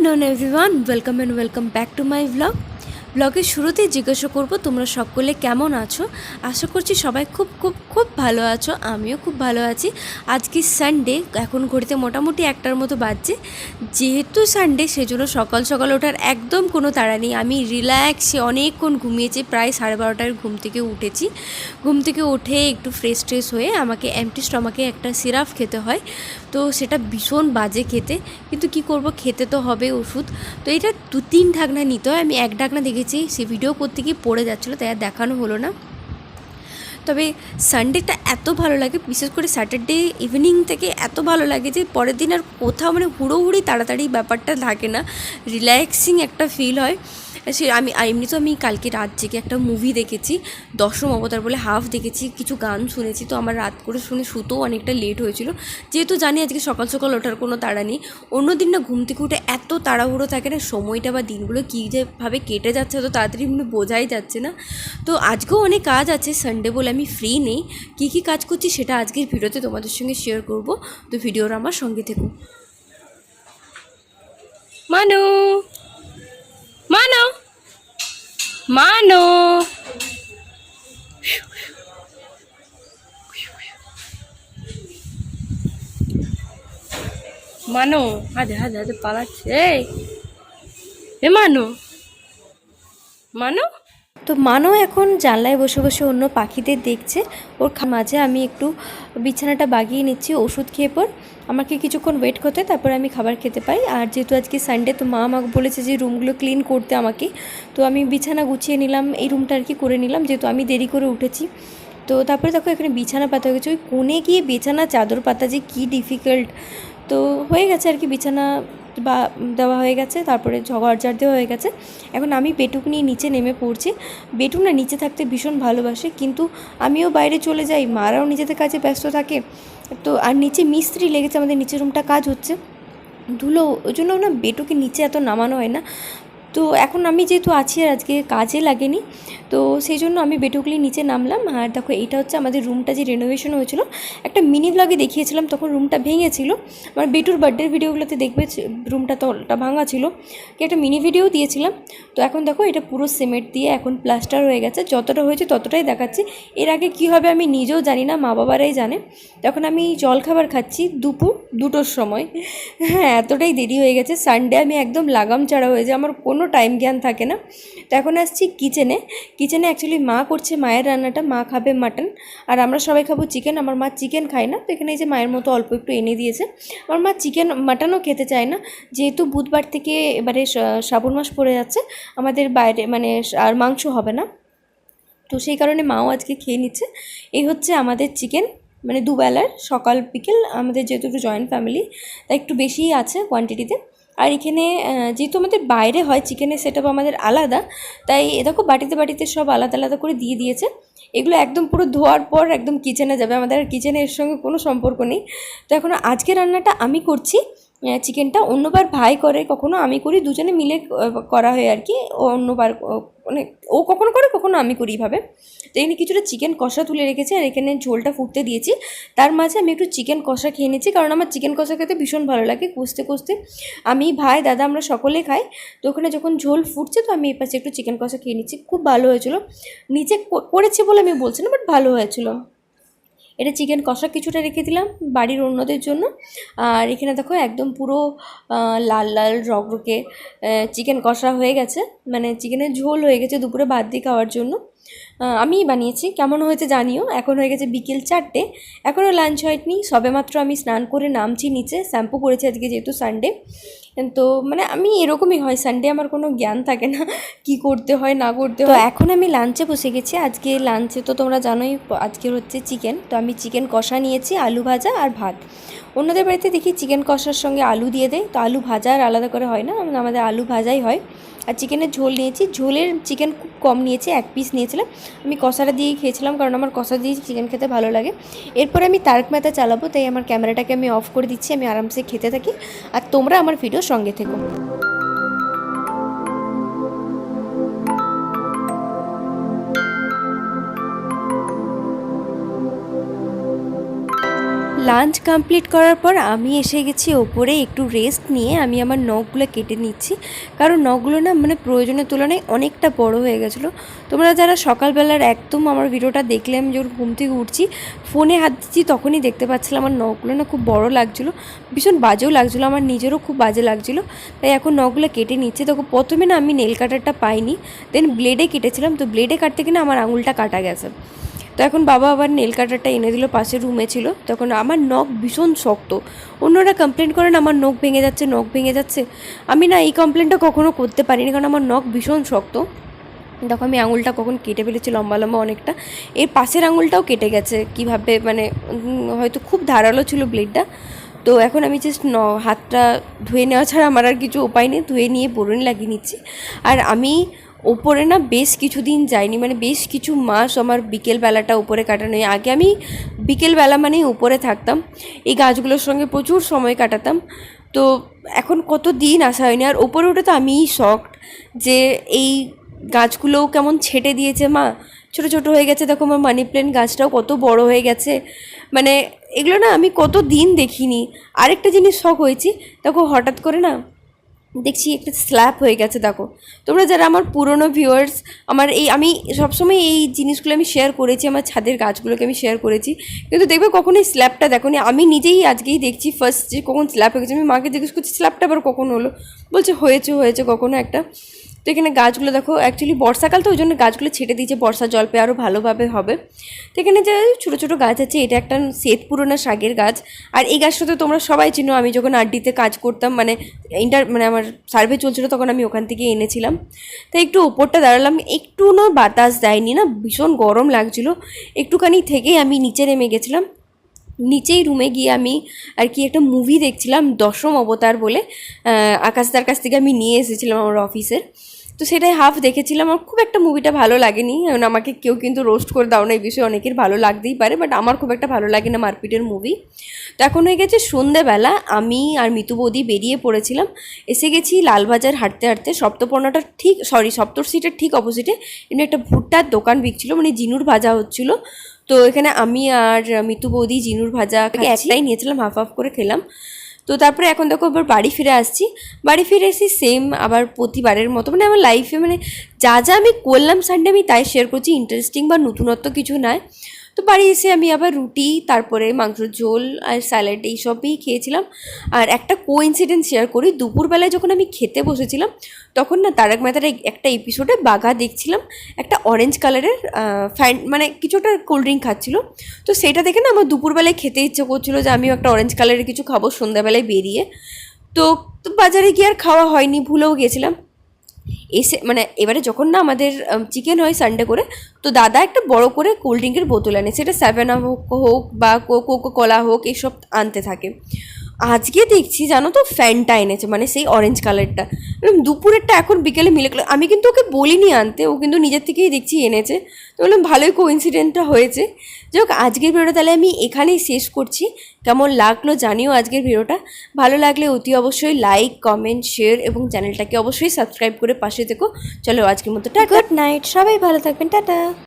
Afternoon everyone welcome and welcome back to my vlog ব্লগের শুরুতেই জিজ্ঞাসা করব, তোমরা সকলে কেমন আছো? আশা করছি সবাই খুব খুব খুব ভালো আছো। আমিও খুব ভালো আছি। আজকে সানডে এখন ঘড়িতে মোটামুটি একটার মতো বাজছে। যেহেতু সানডে সেজন্য সকাল সকাল ওঠার একদম কোনো তাড়া নেই। আমি রিল্যাক্সে অনেকক্ষণ ঘুমিয়েছি, প্রায় সাড়ে বারোটার ঘুম থেকে উঠেছি। ঘুম থেকে উঠে একটু ফ্রেশ ট্রেশ হয়ে আমাকে এমটি স্টমাকে একটা সিরাপ খেতে হয়। তো সেটা ভীষণ বাজে খেতে। কিন্তু কি করব, খেতে তো হবে ওষুধ। তো এটা দু তিন ঢাকনা নিতে হয়। আমি এক ঢাকনা দেখেছি, সে ভিডিও করতে গিয়ে পড়ে যাচ্ছিল, তাই আর দেখানো হলো না। তবে সানডেটা এত ভালো লাগে, বিশেষ করে স্যাটারডে ইভিনিং থেকে এত ভালো লাগে যে পরের দিন আর কোথাও মানে হুড়োহুড়ি, তাড়াতাড়ি ব্যাপারটা থাকে না। রিল্যাক্সিং একটা ফিল হয়। সে আমি এমনি তো আমি কালকে রাত জেগে একটা মুভি দেখেছি, দশম অবতার বলে হাফ দেখেছি, কিছু গান শুনেছি, তো আমার রাত করে শুনে শুতেও অনেকটা লেট হয়েছিল। যেহেতু জানি আজকে সকাল সকাল ওঠার কোনো তাড়া নেই অন্য দিন না ঘুম থেকে উঠে এত তাড়াহুড়ো থাকে না, সময়টা বা দিনগুলো কী যেভাবে কেটে যাচ্ছে তো তাড়াতাড়ি মানে বোঝাই যাচ্ছে না। তো আজকেও অনেক কাজ আছে সানডে বলে আমি ফ্রি নেই, কী কী কাজ করছি সেটা আজকের ভিডিওতে তোমাদের সঙ্গে শেয়ার করব, তো ভিডিওর আমার সঙ্গে থেকো। মানু! মানো। মানো। মানো আজ হাজে হাজে পালাচ্ছে এ মানো। মানো? তো মানও এখন জানলায় বসে বসে অন্য পাখিদের দেখছে। ওর মাঝে আমি একটু বিছানাটা বাগিয়ে নিচ্ছি, ওষুধ খেয়ে পর। আমাকে কিছুক্ষণ ওয়েট করতে তারপরে আমি খাবার খেতে পাই আর যেহেতু আজকে সানডে তো মা আমাকে বলেছে যে রুমগুলো ক্লিন করতে আমাকে। তো আমি বিছানা গুছিয়ে নিলাম, এই রুমটা আর কি করে নিলাম, যেহেতু আমি দেরি করে উঠেছি। তো তারপরে দেখো এখানে বিছানা পাতা হয়ে গেছে। ওই কোণে গিয়ে বিছানা চাদর পাতা যে কী ডিফিকাল্ট তো হয়ে গেছে আর কি বিছানা বা দেওয়া হয়ে গেছে, তারপরে ঝগড়ঝাড় দেওয়া হয়ে গেছে। এখন আমি বেটুক নিয়ে নিচে নেমে পড়ছি। বেটুক না নিচে থাকতে ভীষণ ভালোবাসে, কিন্তু আমিও বাইরে চলে যাই, মারাও নিজেদের কাজে ব্যস্ত থাকে। তো আর নিচে মিস্ত্রি লেগেছে আমাদের, নিচের রুমটা কাজ হচ্ছে। ধুলো, ওই জন্য না বেটুকে নিচে এত নামানো হয় না। তো এখন আমি যেহেতু আছি আর আজকে কাজে লাগেনি, তো সেই জন্য আমি বেটুকলি নিচে নামলাম। আর দেখো এটা হচ্ছে আমাদের রুমটা যে রেনোভেশন হয়েছিল, একটা মিনি ব্লগে দেখিয়েছিলাম, তখন রুমটা ভেঙেছিল। আমার বেটুর বার্থডের ভিডিওগুলোতে দেখবে রুমটা তলটা ভাঙা ছিল। কি একটা মিনি ভিডিও দিয়েছিলাম। তো এখন দেখো এটা পুরো সিমেন্ট দিয়ে এখন প্লাস্টার হয়ে গেছে। যতটা হয়েছে ততটাই দেখাচ্ছি। এর আগে কী হবে আমি নিজেও জানি না, মা বাবারাই জানে। তখন আমি জল খাবার খাচ্ছি দুপুর, দুটোর সময়। হ্যাঁ এতটাই দেরি হয়ে গেছে। সানডে আমি একদম লাগাম ছাড়া হয়ে যায় আমার কোনো টাইম জ্ঞান থাকে না। তো এখন আসছি কিচেনে কিচেনে অ্যাকচুয়ালি মা করছে মায়ের রান্নাটা। মা খাবে মাটন আর আমরা সবাই খাব চিকেন আমার মা চিকেন খায় না। তো এখানে এই যে মায়ের মতো অল্প একটু এনে দিয়েছে। আমার মা চিকেন মাটনও খেতে চায় না। যেহেতু বুধবার থেকে এবারে শ্রাবণ মাস পড়ে যাচ্ছে। আমাদের বাইরে মানে আর মাংস হবে না। তো সেই কারণে মাও আজকে খেয়ে নিচ্ছে। এই হচ্ছে আমাদের চিকেন মানে দুবেলার সকাল বিকেল আমাদের যেহেতু একটু জয়েন্ট ফ্যামিলি তাই একটু বেশিই আছে কোয়ান্টিটিতে আর এখানে যেহেতু আমাদের বাইরে হয় চিকেনের সেট আমাদের আলাদা, তাই দেখো বাটিতে বাটিতে সব আলাদা আলাদা করে দিয়ে দিয়েছে। এগুলো একদম পুরো ধোয়ার পর একদম কিচেনে যাবে, আমাদের আর কিচেনে এর সঙ্গে কোনো সম্পর্ক নেই। তো এখন আজকে রান্নাটা আমি করছি। চিকেনটা অন্যবার ভাই করে, কখনো আমি করি, দুজনে মিলে করা হয় আর কি। অন্যবার মানে ও কখনো করে, কখনো আমি করি এইভাবে তো এখানে কিছুটা চিকেন কষা তুলে রেখেছি, আর এখানে ঝোলটা ফুটতে দিয়েছি। তার মাঝে আমি একটু চিকেন কষা খেয়ে নিচ্ছি, কারণ আমার চিকেন কষা খেতে ভীষণ ভালো লাগে কষতে কষতে। আমি ভাই, দাদা আমরা সকলে খাই, তো ওখানে যখন ঝোল ফুটছে, তো আমি এপাশে একটু চিকেন কষা খেয়ে নিচ্ছি। খুব ভালো হয়েছিল। নিচে করেছি বলে আমি বলছি না বাট ভালো হয়েছিল। এটা চিকেন কষা কিছুটা রেখে দিলাম বাড়ির অন্যদের জন্য। আর এখানে দেখো একদম পুরো লাল লাল রগরকে চিকেন কষা হয়ে গেছে। মানে চিকেনের ঝোল হয়ে গেছে দুপুরে বাদ দিয়ে খাওয়ার জন্য। আমিই বানিয়েছি। কেমন হয়েছে জানিও। এখন হয়ে গেছে বিকেল চারটে। এখনও লাঞ্চ হয়নি। সবেমাত্র আমি স্নান করে নামছি নিচে। শ্যাম্পু করেছি আজকে যেহেতু সানডে তো মানে আমি এরকমই হয়। সানডে আমার কোনো জ্ঞান থাকে না। কি করতে হয় না করতে হয়। এখন আমি লাঞ্চে বসে গেছি। আজকে লাঞ্চে তো তোমরা জানোই আজকের হচ্ছে চিকেন তো আমি চিকেন কষা নিয়েছি আলু ভাজা আর ভাত। অন্যদের বাড়িতে দেখি চিকেন কষার সঙ্গে আলু দিয়ে দেয়। তো আলু ভাজা আর আলাদা করে হয় না। আমাদের আলু ভাজাই হয়। আর চিকেনের ঝোল নিয়েছি। ঝোলের চিকেন খুব কম নিয়েছি, এক পিস নিয়েছিলাম। আমি কষাটা দিয়ে খেয়েছিলাম কারণ আমার কষা দিয়ে চিকেন খেতে ভালো লাগে। এরপরে আমি তারক মেহতা চালাবো, তাই আমার ক্যামেরাটাকে আমি অফ করে দিচ্ছি, আমি আরামসে খেতে থাকি। আর তোমরা আমার ভিডিও সঙ্গে থেকো। লাঞ্চ কমপ্লিট করার পর আমি এসে গেছি ওপরে একটু রেস্ট নিয়ে আমি আমার নখগুলো কেটে নিচ্ছি। কারণ নখগুলো না মানে প্রয়োজনের তুলনায় অনেকটা বড় হয়ে গেছিল। তোমরা যারা সকালবেলার একদম আমার ভিডিওটা দেখলে আমি যখন ঘুম থেকে উঠছি, ফোনে হাত দিচ্ছি তখনই দেখতে পাচ্ছিলাম আমার নখগুলো না খুব বড় লাগছিল। ভীষণ বাজেও লাগছিল, আমার নিজেরও খুব বাজে লাগছিল। তাই এখন নখগুলো কেটে নিচ্ছে। তখন প্রথমে না আমি নেল কাটারটা পাইনি দেন ব্লেডে কেটেছিলাম। তো ব্লেডে কাটতে কিনা আমার আঙুলটা কাটা গেছে। তো এখন বাবা আবার নেল কাটারটা এনে দিল পাশের রুমে ছিল। তখন আমার নখ ভীষণ শক্ত। অন্যরা কমপ্লেন করেন, আমার নখ ভেঙে যাচ্ছে, নখ ভেঙে যাচ্ছে। আমি না এই কমপ্লেনটা কখনো করতে পারিনি, কারণ আমার নখ ভীষণ শক্ত। দেখো, আমি আঙুলটা কখন কেটে ফেলেছি, লম্বা লম্বা অনেকটা। এর পাশের আঙুলটাও কেটে গেছে, কীভাবে মানে হয়তো খুব ধারালো ছিল ব্লেডটা তো এখন আমি জাস্ট ন, হাতটা ধুয়ে নেওয়া ছাড়া আমার আর কিছু উপায় নেই, ধুয়ে নিয়ে বোরন লাগিয়ে নিচ্ছি। আর আমি ওপরে না বেশ কিছুদিন যাইনি মানে বেশ কিছু মাস আমার বিকেলবেলাটা উপরে কাটানো। আগে আমি বিকেলবেলা মানেই উপরে থাকতাম, এই গাছগুলোর সঙ্গে প্রচুর সময় কাটাতাম। তো এখন কত দিন আসা হয়নি, আর ওপরে উঠে তো আমিই শখড যে এই গাছগুলোও কেমন ছেটে দিয়েছে মা। ছোট ছোট হয়ে গেছে, দেখো আমার মানি প্ল্যান্ট গাছটাও কত বড় হয়ে গেছে। মানে এগুলো না আমি কত দিন দেখিনি। আরেকটা জিনিস শখ হয়েছি, দেখো হঠাৎ করে না দেখছি একটা স্ল্যাপ হয়ে গেছে, দেখো। তোমরা যারা আমার পুরনো ভিউয়ার্স আমার এই, আমি সবসময় এই জিনিসগুলো আমি শেয়ার করেছি, আমার ছাদের গাছগুলোকে আমি শেয়ার করেছি। কিন্তু দেখবে কখন এই স্ল্যাপটা দেখো আমি নিজেই আজকেই দেখছি ফার্স্ট যে কখন স্ল্যাপ হয়ে গেছে। আমি মাকে জিজ্ঞেস করছি স্ল্যাপটা আবার কখন হলো? বলছে, হয়েছে হয়েছে কখনো একটা। তো এখানে গাছগুলো দেখো অ্যাকচুয়ালি বর্ষাকাল তো, ওই জন্য গাছগুলো ছেটে দিয়েছে। বর্ষা জল পেয়ে আরও ভালোভাবে হবে। তো এখানে যে ছোটো ছোটো গাছ আছে, এটা একটা শ্বেত পুরোনো শাকের গাছ। আর এই গাছটা তো তোমরা সবাই চিনো, আমি যখন আড্ডিতে কাজ করতাম মানে ইন্টার মানে আমার সার্ভে চলছিল, তখন আমি ওখান থেকে এনেছিলাম। তো একটু ওপরটা দাঁড়ালাম একটু না বাতাস দেয়নি না, ভীষণ গরম লাগছিল। একটুখানি থেকেই আমি নিচে নেমে গেছিলাম। নিচেই রুমে গিয়ে আমি আর কি একটা মুভি দেখছিলাম, দশম অবতার বলে আকাশদার কাছ থেকে আমি নিয়ে এসেছিলাম আমার অফিসের তো সেটাই হাফ দেখেছিলাম, আমার খুব একটা মুভিটা ভালো লাগেনি। কারণ আমাকে কেউ কিন্তু রোস্ট করে দাও না, এই বিষয়ে অনেকের ভালো লাগতেই পারে বাট আমার খুব একটা ভালো লাগে না মারপিটের মুভি তো এখন হয়ে গেছে সন্ধেবেলা, আমি আর মিতু বৌদি বেরিয়ে পড়েছিলাম। এসে গেছি লালবাজার হাঁটতে হাঁটতে, সপ্তপর্ণাটার ঠিক সরি সপ্তর সিটের ঠিক অপোজিটে এমনি একটা ভুট্টার দোকান বিকছিল মানে জিনুর ভাজা হচ্ছিল। তো এখানে আমি আর মিতু বৌদি জিনুর ভাজা একটাই নিয়েছিলাম হাফ হাফ করে খেলাম। তো তারপরে এখন দেখো আবার বাড়ি ফিরে আসছি। বাড়ি ফিরে এসে সেম আবার প্রতিবারের মতো মানে আমার লাইফে মানে যা যা আমি করলাম সানডে আমি তাই শেয়ার করছি। ইন্টারেস্টিং বা নতুনত্ব কিছু নয় তো বাড়ি এসে আমি আবার রুটি, তারপরে মাংসর ঝোল আর স্যালাড এইসবই খেয়েছিলাম। আর একটা কো ইনসিডেন্ট শেয়ার করি, দুপুরবেলায় যখন আমি খেতে বসেছিলাম, তখন না তারক মেহতার একটা এপিসোডে বাঘা দেখছিলাম। একটা অরেঞ্জ কালারের ফ্যান মানে কিছুটা কোল্ড ড্রিঙ্ক খাচ্ছিল। তো সেটা দেখে না আমার দুপুরবেলায় খেতে ইচ্ছে করছিল যে আমিও একটা অরেঞ্জ কালারের কিছু খাব সন্ধ্যাবেলায় বেরিয়ে। তো তো বাজারে গিয়ে আর খাওয়া হয়নি, ভুলেও গেছিলাম। এসে মানে এবারে যখন না আমাদের চিকেন হয় সানডে করে, তো দাদা একটা বড় করে কোল্ড ড্রিঙ্কের বোতল আনে। সেটা সেভেন আপ হোক বা কোকো কলা হোক, এসব আনতে থাকে। আজকে দেখছি জানো তো ফ্যানটা এনেছে মানে সেই অরেঞ্জ কালারটা বললাম দুপুরেরটা এখন বিকেলে মিলে গেলো। আমি কিন্তু ওকে বলিনি আনতে, ও কিন্তু নিজের থেকেই দেখছি এনেছে। তো বললাম ভালোই কোইন্সিডেন্টটা হয়েছে। যাই হোক, আজকের ভিডিওটা তাহলে আমি এখানেই শেষ করছি। কেমন লাগল জানিও আজকের ভিডিওটা ভালো লাগলে অতি অবশ্যই লাইক কমেন্ট শেয়ার এবং চ্যানেলটাকে অবশ্যই সাবস্ক্রাইব করে পাশে থেকো। চলো আজকের মতো টা গুড নাইট সবাই ভালো থাকবেন, টাটা।